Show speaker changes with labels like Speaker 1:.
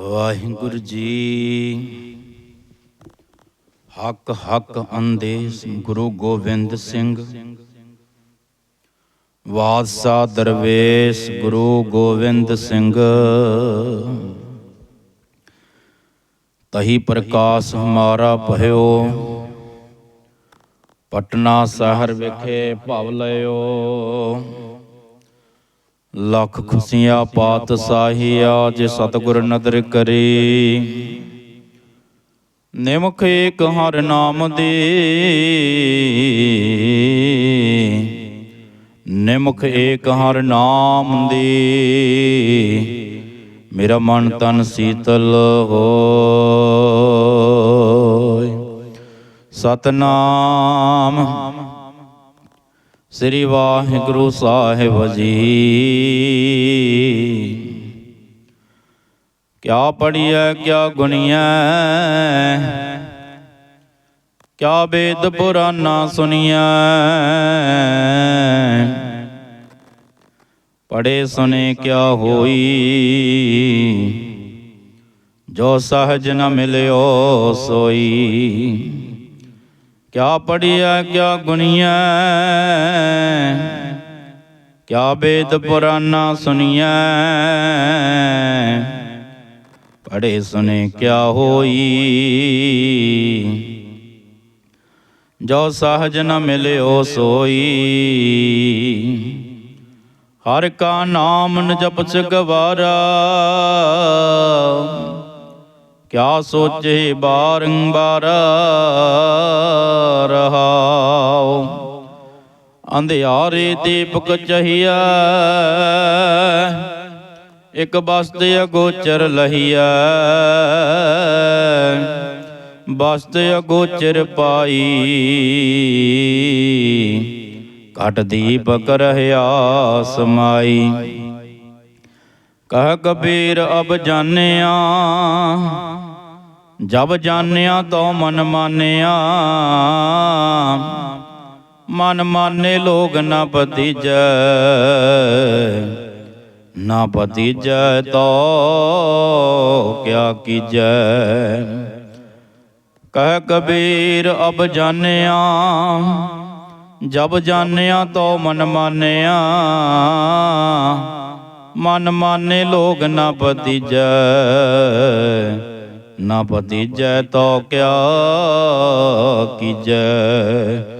Speaker 1: ਵਾਹਿਗੁਰੂ ਜੀ। ਹੱਕ ਹੱਕ ਅੰਦੇਸ ਗੁਰੂ ਗੋਬਿੰਦ ਸਿੰਘ। ਵਾਦਸ਼ਾਹ ਦਰਵੇਸ਼ ਗੁਰੂ ਗੋਬਿੰਦ ਸਿੰਘ। ਤਹੀ ਪ੍ਰਕਾਸ਼ ਹਮਾਰਾ ਭਇਓ। ਪਟਨਾ ਸ਼ਹਿਰ ਵਿਖੇ ਭਵ ਲਿਓ ਲੱਖ ਖੁਸ਼ੀਆਂ ਪਾਤ ਸਾਹੀਆ ਜੇ ਸਤਿਗੁਰ ਨਦਰ ਕਰੀ। ਨਿਮਖ ਏਕ ਹਰ ਨਾਮ ਦੇ। ਨਿਮਖ ਏਕ ਹਰ ਨਾਮ ਦੇ। ਮੇਰਾ ਮਨ ਤਨ ਸੀਤਲ ਹੋਏ। ਸਤਨਾਮ ਸ੍ਰੀ ਵਾਹਿਗੁਰੂ ਸਾਹਿਬ ਜੀ। ਕਿਆ ਪੜੀਐ ਕਿਆ ਗੁਣੀਐ, ਕਿਆ ਵੇਦ ਪੁਰਾਨਾ ਸੁਣੀਐ। ਪੜੇ ਸੁਨੇ ਕਿਆ ਹੋਈ, ਜੋ ਸਹਜ ਨ ਮਿਲਿਓ ਸੋਈ। ਕਿਆ ਪੜੀਐ ਕਿਆ ਗੁਣੀਐ? ਕਿਆ ਵੇਦ ਪੁਰਾਨਾ ਸੁਣੀਐ? ਪੜੇ ਸੁਨੇ ਕਿਆ ਹੋਈ? ਜੋ ਸਹਜ ਨ ਮਿਲਿਓ ਸੋਈ। ਹਰ ਕਾ ਨਾਮ ਨ ਜਪਚ ਗਵਾਰਾ ਕਿਆ ਸੋਚੇ, ਬਾਰੰਬਾਰ। ਅੰਧਿਆਰੇ ਦੀਪਕ ਚਹੀਆ ਇਕ ਬਸਤ ਅਗੋਚਰ ਲਹੀਆ ਬਸਤ ਅਗੋਚਰ ਪਾਈ। ਘਟ ਦੀਪਕ ਰਹਿਆ ਸਮਾਈ। ਕਹ ਕਬੀਰ ਅਬ ਜਾਣਿਆ। ਜਬ ਜਾਣਿਆ ਤੋ ਮਨ ਮਾਨਿਆ। ਮਨ ਮਾਨੇ ਲੋਗ ਨਾ ਪਤੀਜੈ ਨਾ ਪਤੀਜੈ ਤੋ ਕਿਆ ਕੀਜੈ। ਕਹਿ ਕਬੀਰ, ਅਬ ਜਾਣਿਆ। ਜਬ ਜਾਣਿਆ ਤੋ ਮਨ ਮਾਨਿਆ। ਮਨ ਮਾਨੇ ਲੋਗ ਨਾ ਪਤੀਜੈ ਨਾ ਪਤੀਜੈ ਤੋ ਕਿਆ ਕੀਜੈ।